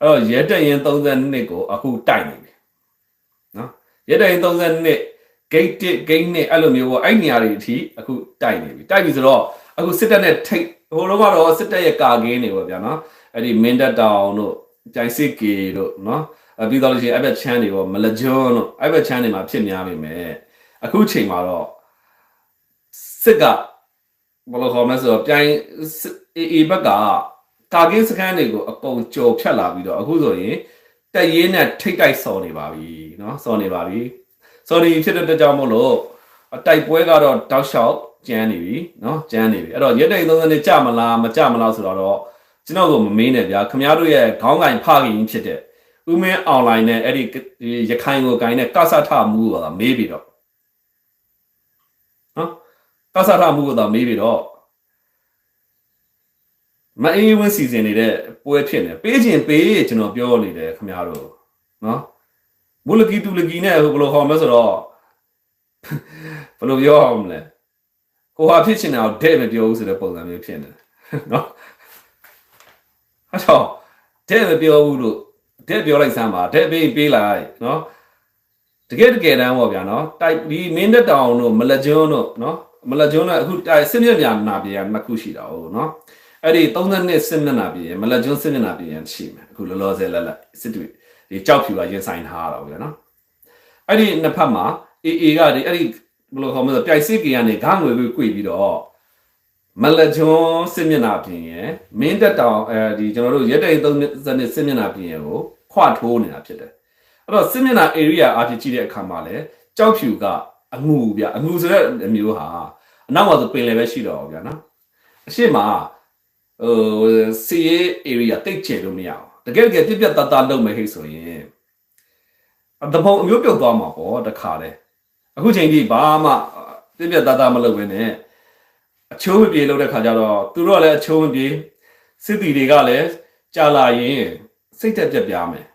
အဲ့တော့ရဲတက်ရင်32ကိုအခုတိုက်နေပြီနော် ရဲတက်ရင်32 gate 1 gate 2အဲ့လိုမျိုးပေါ့အဲ့နေရာတွေအထိအခုတိုက်နေပြီတိုက်ပြီဆိုတော့အခုစစ်တပ်နဲ့ထိတ်ဟိုတော့ကတော့စစ်တပ်ရဲ့ကာကင်းနေပေါ့ဗျာနော်အဲ့ဒီမင်းတပ်တောင်တို့ကြိုင်စစ်ကေတို့နော်အပြီးတော့လို့ရှိရင်အဲ့ဘက်ချမ်းတွေပေါ့မလကျွန်းတို့အဲ့ဘက်ချမ်းတွေမှာဖြစ်များပြီမဲ့အခုချိန်မှာတော့စစ်ကဘယ်လိုခေါ်မလဲဆိုတော့ပြိုင်အေအေဘက်ကကာကင်းစကန်တွေကိုအကုန်ကြော်ဖြတ်လာပြီးတော့အခုဆိုရင် တက်ရေးနဲ့ထိတ်တိုက်ဆော်နေပါပြီเนาะဆော်နေပါပြီဆော်နေဖြစ်တဲ့အတွက်ကြောင့်မို့လို့တိုက်ပွဲကတော့တောက်လျှောက်ကျန်းနေပြီเนาะကျန်းနေပြီအဲ့တော့ရက်တိတ်သုံးစနေကြမလားမကြမလားဆိုတော့ကျွန်တော်ကမမေးနဲ့ဗျာခမရတို့ရဲ့ခေါင်းကင်ဖခင်ဖြစ်တဲ့ဥမင်းအွန်လိုင်းနဲ့အဲ့ဒီရခိုင်ကိုဂိုင်းနဲ့ကဆထမှုကမေးပြီးတော့နော်ကဆထမှုကမေးပြီးတော့ မအေးဝင်းစီစဉ်နေတဲ့ပွဲဖြစ်နေပေးခြင်းပေးကျွန်တော်ပြောနေတယ်ခင်ဗျားတို့နော်မူလကီတူလကီနဲ့ဘယ်လိုဟောမလဲဆိုတော့ဘယ်လိုပြောအောင်လဲကိုဟာဖြစ်ချင်တာကိုတဲ့မပြောဘူးဆိုတဲ့ပုံစံမျိုးဖြစ်နေတယ်နော်အဲ့တော့တဲ့မပြောဘူးလို့တဲ့ပြောလိုက်စမ်းပါတဲ့ပေးပေးလိုက်နော်တကယ်တကယ်တမ်းပေါ့ဗျာနော်တိုက်ဒီမင်းတက်တောင်တို့မလကျွန်းတို့နော်မလကျွန်းကအခုတိုက်စစ်မြက်များနာပြေရနှစ်ခုရှိတာဟုတ်နော် အဲ့ဒီ32စစ်မျက်နှာပြင်မလက်ကျွန်းစစ်မျက်နှာပြင်ရှိမယ်အခုလောလောဆယ်လက်လက်စစ်တွေဒီကြောက်ဖြူကရင်ဆိုင်ထားတာဗျာနော်အဲ့ဒီနှစ်ဖက်မှာ AA ကဒီအဲ့ဒီဘယ်လိုခေါ်မလဲပြိုင်စစ်ကေကနေဂငွေကို꿰ပြီးတော့မလက်ကျွန်းစစ်မျက်နှာပြင်ရယ်မင်းတက်တောင်အဲဒီကျွန်တော်တို့ရက်တိုင်30စစ်မျက်နှာပြင်ရယ်ကိုခွထိုးနေတာဖြစ်တယ်အဲ့တော့စစ်မျက်နှာ area အဖြစ်ကြည့်တဲ့အခါမှာလဲကြောက်ဖြူကအငူဗျအငူဆိုတဲ့အမျိုးဟာအနောက်မှာဆိုပင်လယ်ပဲရှိတော့ဗျာနော်အရှိမ ဟိုစီရေး area တိတ်ချေလို့မရအောင်တကယ်တကယ်ပြပြတတ်တတ်လုပ်မယ်ဟိဆိုရင်အတပုံအမျိုးပြုတ်သွားမှာပေါ့တခါတည်းအခုချိန်ကြီးဘာမှပြပြတတ်တတ်မလုပ်ဘဲနဲ့အချိုးမပြေလုပ်တဲ့ခါကျတော့သူတို့ကလည်းအချိုးမပြေစစ်တီတွေကလည်းကြာလာရင်စိတ်တက်ပြက်ပြားမယ်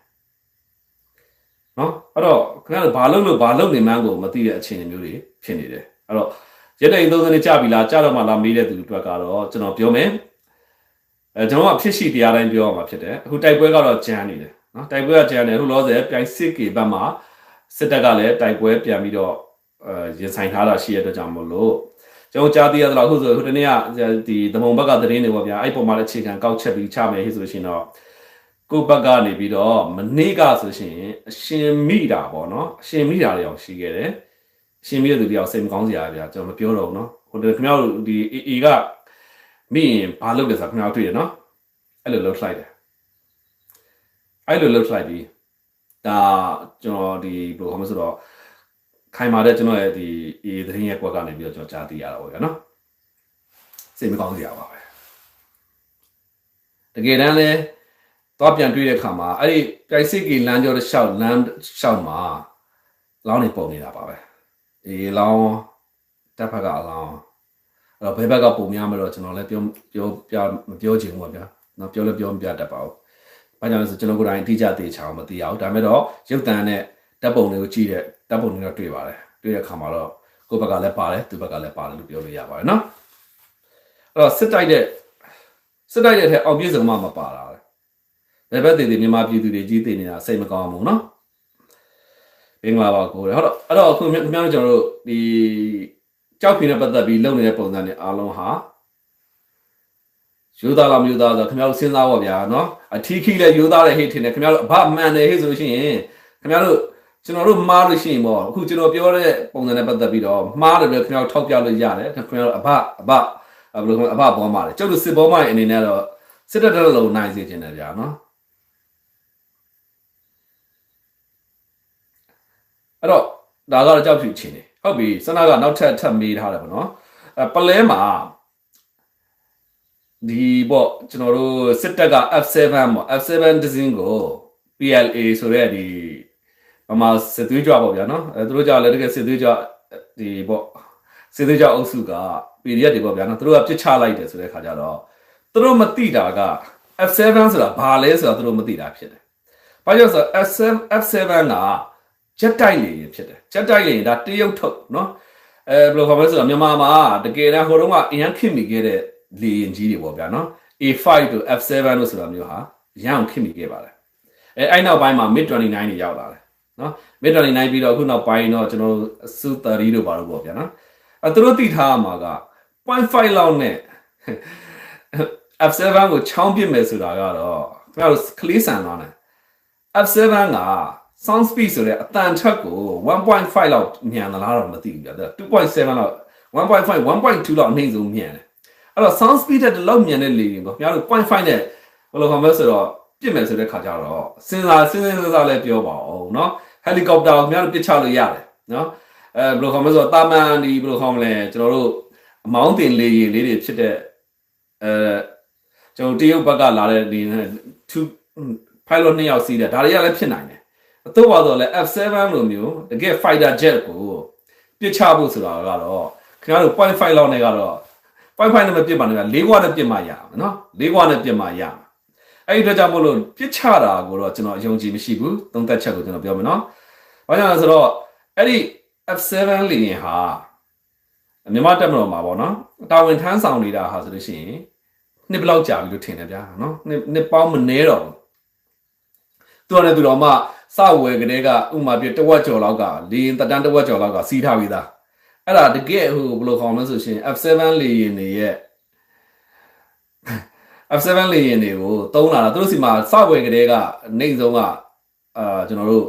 နော်အဲ့တော့ခင်ဗျားတို့ဘာလုပ်လို့ဘာလုပ်နေမှန်းကိုမသိတဲ့အခြေအနေမျိုးတွေဖြစ်နေတယ်အဲ့တော့ရက်တိုင်သုံးစနေကြပြီလားကြတော့မှလားမေးတဲ့သူတွေအတွက်ကတော့ကျွန်တော်ပြောမယ် အဲကျွန်တော်ကဖြစ်ရှိတရားတိုင်းပြောရမှာဖြစ်တယ်အခုတိုက်ပွဲကတော့ကြမ်းနေတယ်နော်တိုက်ပွဲကကြမ်းတယ်အခုလောဆယ်ပြိုင်စစ်ကေဘက်မှာစစ်တပ်ကလည်းတိုက်ပွဲပြန်ပြီးတော့အဲရင်ဆိုင်ထားတာရှိရတဲ့အတွက်ကြောင့်မို့လို့ကျကျွန်တော်ကြားသိရသလောက်အခုဆိုဟိုတနေ့ကဒီတမုံဘက်ကသတင်းတွေပေါ့ဗျာအဲ့ပုံမှာလည်းအခြေခံကောက်ချက်ပြီးချမယ်ဟိဆိုလို့ရှိရင်တော့ကိုယ့်ဘက်ကနေပြီးတော့မနေ့ကဆိုရှင်အရှင်မိတာပေါ့နော်အရှင်မိတာတွေအောင်ရှိခဲ့တယ်အရှင်မိတဲ့သူတယောက်စိတ်မကောင်းစရာဗျာကျွန်တော်မပြောတော့ဘူးနော်ဟိုခင်ဗျားတို့ဒီအေအေက မိရင်ဘာလုပ်လဲဆိုတော့ခင်ဗျားတို့တွေ့ရနော်အဲ့လိုလှုပ်လိုက်တယ်အဲ့လိုလှုပ်လိုက်ပြီးဒါကျွန်တော်ဒီဘယ်လိုခေါ်မလဲဆိုတော့ခိုင်မာတဲ့ကျွန်တော်ရဲ့ဒီအေးသတင်းရဲ့ကွက်ကနေပြီးတော့ကျွန်တော်ကြားသိရတာပေါ့ဗျာနော်စိတ်မကောင်းစရာပါပဲတကယ်တမ်းလဲတော့ပြန်တွေ့တဲ့အခါမှာအဲ့ဒီပြိုင်စစ်ကြီးလမ်းကျော်တစ်လျှောက်လမ်းလျှောက်မှာလောင်းနေပုံနေတာပါပဲအေးလောင်းတက်ဖက်ကအလောင်းအဲ့ တော့ဘယ်ဘက်ကပုံများမလို့ကျွန်တော်လည်းပြောပြောပြမပြောချင်ဘူးပါဗျာနော်ပြောလည်းပြောမပြတတ်ပါဘူးဘာကြောင့်လဲဆိုကျွန်တော်ကိုယ်တိုင်အတိအကျသေချာအောင်မသိရဘူးဒါပေမဲ့တော့ရုပ်တံနဲ့တပ်ပုံတွေကိုကြည့်တဲ့တပ်ပုံတွေတော့တွေ့ပါတယ်တွေ့တဲ့အခါမှာတော့ကိုယ့်ဘက်ကလည်းပါတယ်သူ့ဘက်ကလည်းပါတယ်လို့ပြောလို့ရပါတယ်နော်အဲ့တော့စစ်တိုက်တဲ့စစ်တိုက်တဲ့ထဲအောင်ပြည့်စုံမှမပါတာပဲဘယ်ဘက်တည်တည်မြန်မာပြည်သူတွေကြီးတည်နေတာစိတ်မကောင်းဘူးနော်မင်္ဂလာပါကိုဟုတ်တော့အဲ့တော့အခုခင်ဗျားတို့ကျွန်တော်တို့ဒီ ကြောက်ဖြင်းနဲ့ပတ်သက်ပြီးလုပ်နေတဲ့ပုံစံတွေအားလုံးဟာယူသားလားမယူသားဆိုခင်ဗျားတို့စဉ်းစားပါဗျာနော်အထီးခီလည်းယူသားတဲ့ဟိတ်ထင်တယ်ခင်ဗျားတို့အဘမှန်တယ်ဟိဆိုလို့ရှိရင်ခင်ဗျားတို့ကျွန်တော်တို့မှားလို့ရှိရင်ပေါ့အခုကျွန်တော်ပြောတဲ့ပုံစံနဲ့ပတ်သက်ပြီးတော့မှားတယ်လို့ခင်ဗျားတို့ထောက်ပြလို့ရတယ်ခင်ဗျားတို့အဘအဘဘယ်လိုအဘပေါ်မှာလဲကျုပ်တို့စစ်ပေါ်မှာအနေနဲ့တော့စစ်တပ်တက်လုံးနိုင်စေချင်တယ်ဗျာနော်အဲ့တော့ဒါကတော့ကြောက်ဖြူချင်းနေ ဟုတ်ပြီစနကနောက်ထပ်ထပ်မေးထားတယ်ပေါ့နော်အဲပလဲမှာဒီပေါ့ကျွန်တော်တို့စစ်တပ်က F7 ပေါ့ F7 ဒဇင်းကို PLA ဆိုတဲ့ဒီဗမာစစ်သွေးကြွပေါ့ဗျာနော်အဲသူတို့ကြောင့်လည်းတကယ်စစ်သွေးကြွဒီပေါ့စစ်သွေးကြွအုပ်စုက PDF တွေပေါ့ဗျာနော်သူတို့ကပြစ်ချလိုက်တယ်ဆိုတဲ့ခါကျတော့သူတို့မသိတာက F7 ဆိုတာဘာလဲဆိုတာသူတို့မသိတာဖြစ်တယ်။ဘာကြောင့်ဆိုတော့ F7 F7 က ဂျက်တိုက်လေရင်ဖြစ်တယ်ဂျက်တိုက်လေရင်ဒါတရုတ်ထုတ်နော်အဲဘယ်လိုခေါ်မလဲဆိုတော့မြန်မာမှာတကယ်တမ်းဟိုတုန်းကအရန်ခင်မိခဲ့တဲ့လေရင်ကြီးတွေပေါ့ဗျာနော် A5 တို့ F7 တို့ဆိုတာမျိုးဟာရန်ခင်မိခဲ့ပါတယ်အဲအဲ့နောက်ပိုင်းမှာ mid 29တွေရောက်လာတယ်နော် mid 29ပြီးတော့အခုနောက်ပိုင်းတော့ကျွန်တော်စူ30တို့ပါတော့ပေါ့ဗျာနော်အဲသူတို့သိထားမှာက0.5လောက်နဲ့ F7 ကိုချောင်းပစ်မယ်ဆိုတာကတော့ခင်ဗျားတို့ကလေးဆန်သွားတယ် F7 က sound speed ဆိုတဲ့အတန်ထက်ကို1.5လောက်မြန်သလားတော့မသိဘူးဗျာ2.7လောက်1.5 1.2လောက်အနှိမ့်ဆုံးမြန်တယ်အဲ့တော့ sound speed တက်တလောက်မြန်တဲ့လေရင်ပေါ့ခင်ဗျားတို့0.5နဲ့ဘယ်လိုခေါ်မလဲဆိုတော့ပြစ်မယ်ဆိုတဲ့ခါကျတော့စဉ်းစားစဉ်းစဉ်းစားစားလည်းပြောပါအောင်เนาะဟယ်လီကော်ပတာကိုခင်ဗျားတို့ပစ်ချလို့ရတယ်เนาะအဲဘယ်လိုခေါ်မလဲဆိုတော့တာမန်ဒီဘယ်လိုခေါ်မလဲကျွန်တော်တို့အမောင်းတင်လေရင်လေးတွေဖြစ်တဲ့အဲကျွန်တော်တရုတ်ဘက်ကလာတဲ့ဒီ2 pilot နှစ်ယောက်စီးတယ်ဒါတွေကလည်းဖြစ်နိုင်တယ် အတော့ပါတော့လဲ F7 လိုမျိုးတကယ် fighter jet ကိုပြစ်ချဖို့ဆိုတာကတော့ခင်ဗျားတို့0.5လောက်နဲ့ကတော့0.5နဲ့မပြစ်ပါနဲ့၄ခွာနဲ့ပြစ်မှရမယ်နော်၄ခွာနဲ့ပြစ်မှရမယ်အဲ့ဒီတော့ကြောင့်မို့လို့ပြစ်ချတာကိုတော့ကျွန်တော်အယုံကြည်မရှိဘူးသုံးသက်ချက်ကိုကျွန်တော်ပြောမယ်နော်ဘာကြောင့်လဲဆိုတော့အဲ့ဒီ F7 လေယာဉ်ဟာမြန်မာတက်မတော်မှာပေါ့နော်တာဝန်ထမ်းဆောင်နေတာဟာဆိုလို့ရှိရင်နှစ်ဘလောက်ကြာပြီလို့ထင်တယ်ဗျာနော်နှစ်နှစ်ပေါင်းမနေတော့ဘူးသူကလည်းသူတော်မှ စဝယ်ကလေးကဥမာပြတဝက်ကျော်လောက်ကလေရင်တတန်းတဝက်ကျော်လောက်ကစီးထားပြီးသားအဲ့ဒါတကယ်ဟိုဘယ်လိုခေါ်မလဲဆိုရှင် F7 လေရင်တွေရဲ့ F7 လေရင်တွေကိုတုံးလာတာသူတို့စီမှာစဝယ်ကလေးကနေဆုံးကအာကျွန်တော်တို့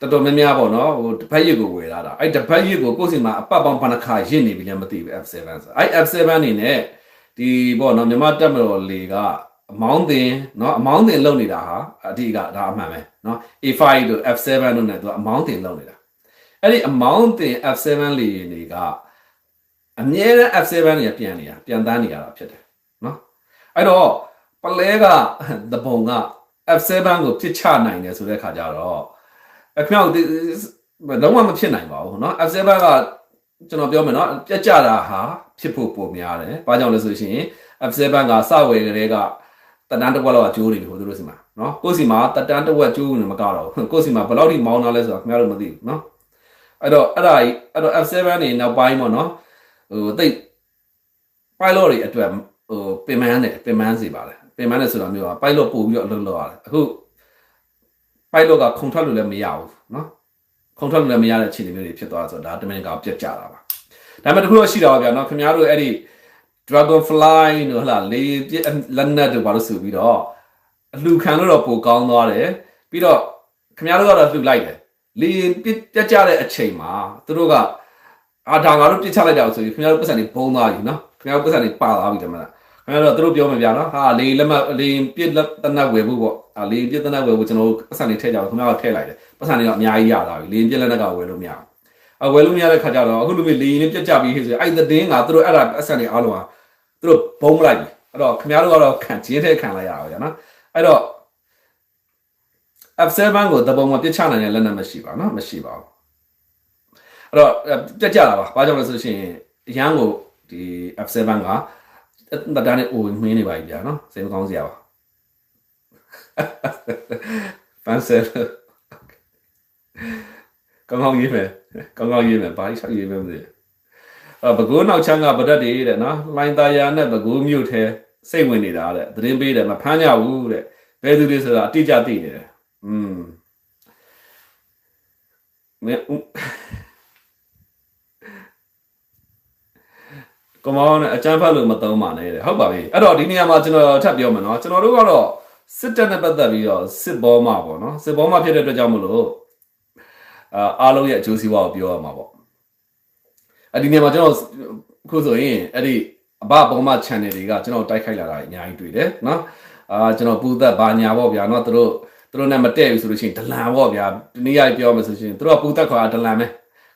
တော်တော်များများပေါ့နော်ဟိုတပတ်ရစ်ကိုဝယ်လာတာအဲ့တပတ်ရစ်ကိုကိုယ့်စီမှာအပတ်ပေါင်းဘဏ္ဍခါရစ်နေပြီလည်းမသိဘူး F7 ဆိုအဲ့ F7 အနေနဲ့ဒီပေါ့နော်မြန်မာတက်မတော်လေက အမောင်းတင်เนาะအမောင်းတင်လုံနေတာဟာအဓိကဒါအမှန်ပဲเนาะ A5 တို့ F7 တို့ ਨੇ သူကအမောင်းတင်လုံနေတာအဲ့ဒီအမောင်းတင် F7 လေယာဉ်တွေကအမြဲတမ်း F7 တွေပြန်နေတာပြန်တန်းနေရတာဖြစ်တယ်เนาะအဲ့တော့ပလဲကသဘုံက F7 ကိုပြစ်ချနိုင်တယ်ဆိုတဲ့ခါကျတော့အခင်ဗျားလုံးဝမဖြစ်နိုင်ပါဘူးเนาะ F7 ကကျွန်တော်ပြောမယ်เนาะပြက်ကြတာဟာဖြစ်ဖို့ပုံများတယ်။ဘာကြောင့်လဲဆိုရှင် F7 ကစဝယ်ကလေးက တတန်းတစ်ဝက်လောက်ကကျိုးနေပြီဟိုသူတို့စီမှာနော်ကိုယ့်စီမှာတတန်းတစ်ဝက်ကျိုးနေမကတော့ကိုယ့်စီမှာဘယ်လောက်ထိမောင်းတာလဲဆိုတာခင်ဗျားတို့မသိဘူးနော်အဲ့တော့အဲ့ဒါအဲ့တော့ F7 နေနောက်ပိုင်းပေါ့နော်ဟိုတိတ် pilot တွေအတွက်ဟိုပင်မန်းတယ်ပင်မန်းစီပါလေပင်မန်းတယ်ဆိုတာမျိုးက pilot ပို့ပြီးတော့အလုပ်လုပ်ရတယ်အခု pilot ကခုံထွက်လို့လည်းမရဘူးနော်ခုံထွက်လို့လည်းမရတဲ့အခြေအနေမျိုးတွေဖြစ်သွားဆိုတော့ဒါတမင်ကပြက်ကြတာပါဒါပေမဲ့တခုတော့ရှိတာပါဗျာနော်ခင်ဗျားတို့အဲ့ဒီ dragonfly တို့ဟလာလေပြည့်လက်နက်တို့ဘာလို့ဆိုပြီးတော့အလှခံလို့တော့ပိုကောင်းသွားတယ်ပြီးတော့ခင်ဗျားတို့ကတော့လှူလိုက်တယ်လေပြည့်ပြတ်ကြတဲ့အချိန်မှာသူတို့ကအာဒါငါတို့ပြစ်ချလိုက်တာဆိုရင်ခင်ဗျားတို့ပတ်စံတွေဘုံသွားပြီနော်ခင်ဗျားတို့ပတ်စံတွေပါသွားပြီတမန်ခင်ဗျားတို့သူတို့ပြောမှာဗျာနော်ဟာလေလက်မလေပြစ်လက်တနက်ဝယ်ဖို့ပေါ့အာလေပြစ်တနက်ဝယ်ဖို့ကျွန်တော်တို့ပတ်စံတွေထည့်ကြအောင်ခင်ဗျားတို့ထည့်လိုက်တယ်ပတ်စံတွေတော့အများကြီးရတာပြီလေပြစ်လက်နက်ကဝယ်လို့မရဘူးအဝယ်လို့မရတဲ့ခါကျတော့အခုလူမျိုးလေရင်လေးပြတ်ကြပြီးဆိုရင်အဲ့ the thing ကသူတို့အဲ့ဒါပတ်စံတွေအားလုံးကသူ တို့ဘုံမလိုက်ပြီအဲ့တော့ခင်ဗျားတို့ကတော့ခံကျင်းထဲခံလိုက်ရအောင်ဗျာနော်အဲ့တော့ F7 ကိုတပုံမှာပြစ်ချနိုင်တဲ့လက်နက်မရှိပါနော်မရှိပါဘူးအဲ့တော့ပြတ်ကြတာပါဘာကြောင့်လဲဆိုရှင်အရန်ကိုဒီ F7 ကတတန်းနဲ့အိုမင်းနေပါပြီဗျာနော်စိတ်မကောင်းစရာပါဖန်ဆယ်ကောင်းကောင်းရေးမယ်ကောင်းကောင်းရေးမယ်ဘာလို့ဆက်ရေးမယ်မသိဘူးအ ဘကိုးနောက်ချမ်းကဗဒတ်တွေတဲ့နော်လိုင်းသားယာနဲ့ဘကိုးမြို့ထဲစိတ်ဝင်နေတာတဲ့သတင်းပေးတယ်မဖမ်းကြဘူးတဲ့ဘယ်သူတွေဆိုတာအတိအကျသိနေတယ်อืมမင်းကမောင်းနဲ့အချမ်းဖတ်လို့မသုံးပါနဲ့တဲ့ဟုတ်ပါပြီအဲ့တော့ဒီနေရာမှာကျွန်တော်ထပ်ပြောမယ်နော်ကျွန်တော်တို့ကတော့စစ်တပ်နဲ့ပတ်သက်ပြီးတော့စစ်ဘောမှာပေါ့နော်စစ်ဘောမှာဖြစ်တဲ့အတွက်ကြောင့်မလို့အာအားလုံးရဲ့အကျိုးစီးပွားကိုပြောရမှာပေါ့ အဲ့ဒီနေရာမှာကျွန်တော်ခုဆိုရင်အဲ့ဒီအဘဘောမှာ channel တွေကကျွန်တော်တိုက်ခိုက်လာတာအများကြီးတွေ့တယ်နော်အာကျွန်တော်ပူသက်ဘာညာပေါ့ဗျာနော်သူတို့သူတို့နဲ့မတည့်ဘူးဆိုလို့ရှိရင်ဒလန်ပေါ့ဗျာဒီနေ့ရပြောမယ်ဆိုရှင်သူတို့ကပူသက်ခွာဒလန်ပဲ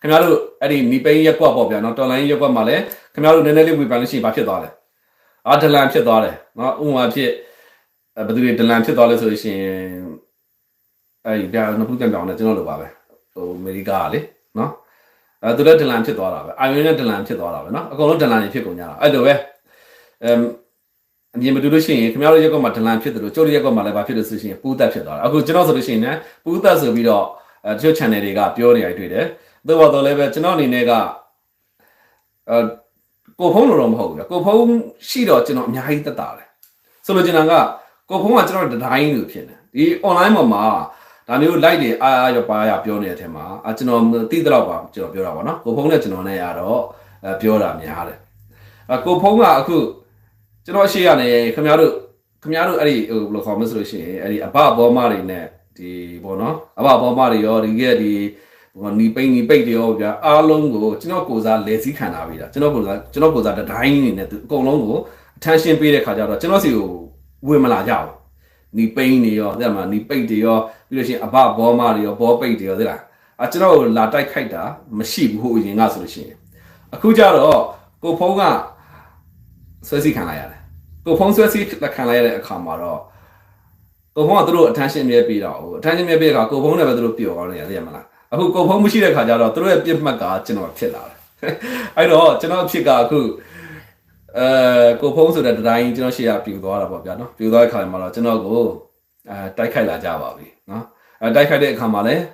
ခင်ဗျားတို့အဲ့ဒီနီပိန်းရက်ကွက်ပေါ့ဗျာနော်တော်လိုင်းရက်ကွက်မှာလည်းခင်ဗျားတို့နည်းနည်းလေးဝေဖန်လို့ရှိရင်ဘာဖြစ်သွားလဲအာဒလန်ဖြစ်သွားတယ်နော်ဥပမာဖြစ်ဘယ်သူတွေဒလန်ဖြစ်သွားလဲဆိုလို့ရှိရင်အဲ့ဒီဗျာနဖူးတံပြောင်းနဲ့ကျွန်တော်လိုပါပဲဟိုအမေရိကကလေနော် အဲသူတို့ဒလန်ဖြစ်သွားတာပဲအာယွန်နဲ့ဒလန်ဖြစ်သွားတာပဲနော်အကုန်လုံးဒလန်တွေဖြစ်ကုန်ကြတာအဲ့လိုပဲအမ်အမြင်မတူလို့ရှိရင်ခင်ဗျားတို့ရက်ကွက်မှာဒလန်ဖြစ်တယ်လို့ကျိုးတို့ရက်ကွက်မှာလည်းဘာဖြစ်လို့ဆိုရှင်ပူးသက်ဖြစ်သွားတာအခုကျွန်တော်ဆိုလို့ရှိရင်လည်းပူးသက်ဆိုပြီးတော့အဲတချို့ channel တွေကပြောနေရတွေ့တယ်သို့တော်တော်လည်းပဲကျွန်တော်အနေနဲ့ကအဲကိုဖုံးလို့တော့မဟုတ်ဘူးကိုဖုံးရှိတော့ကျွန်တော်အများကြီးသက်တာတယ်ဆိုလိုချင်တာကကိုဖုံးကကျွန်တော်တတိုင်းလို့ဖြစ်နေဒီ online ပေါ်မှာ ဒါမျိုး like တွေအားအားရပါရပြောနေတဲ့အထက်မှာအကျွန်တော်သိတော့ပါကျွန်တော်ပြောတာပါနော်ကိုဖုံးနဲ့ကျွန်တော်နဲ့ရတော့အဲပြောတာများတယ်အကိုဖုံးကအခုကျွန်တော်ရှေ့ရနေခင်ဗျားတို့ခင်ဗျားတို့အဲ့ဒီဟိုဘယ်လိုခေါ်မလဲဆိုလို့ရှိရင်အဲ့ဒီအဘဘောမတွေနဲ့ဒီဘောနော်အဘဘောမတွေရောဒီကဲဒီဟိုနီပိန်နီပိတ်တွေရောဗျာအားလုံးကိုကျွန်တော်ကိုစားလဲစည်းခံတာပြီလားကျွန်တော်ကိုစားကျွန်တော်ကိုစားတတိုင်းနေနဲ့အကုန်လုံးကို attention ပေးတဲ့ခါကျတော့ကျွန်တော်စီကိုဝင်မလာကြဘူးနီပိန်တွေရောသိလားမနီပိတ်တွေရော ပြီးလို့ရှိရင်အဘဘောမတွေရောဘောပိတ်တွေရောသိလားအကျွန်တော်ကိုလာတိုက်ခိုက်တာမရှိဘူးဟိုအရင်ကဆိုလို့ရှိရင်အခုကျတော့ကိုဖုံးကဆွဲစီခံလိုက်ရတယ်ကိုဖုံးဆွဲစီခံလိုက်ရတဲ့အခါမှာတော့ကိုဖုံးကသူတို့ attention မြဲပေးတာဟို attention မြဲပေးတဲ့အခါကိုဖုံးနဲ့ပဲသူတို့ပျော်ကောင်းနေရသိရမလားအခုကိုဖုံးမရှိတဲ့ခါကျတော့သူတို့ရဲ့ပြစ်မှတ်ကကျွန်တော်ဖြစ်လာတယ်အဲ့တော့ကျွန်တော်ဖြစ်ကအခုအဲကိုဖုံးဆိုတဲ့တတိုင်းကျွန်တော်ရှေ့ကပြူသွားတာပေါ့ဗျာနော်ပြူသွားတဲ့ခါမှာတော့ကျွန်တော်ကို အဲတိုက်ခိုက်လာကြပါပြီနော်အဲတိုက်ခိုက်တဲ့အခါမှာလည်း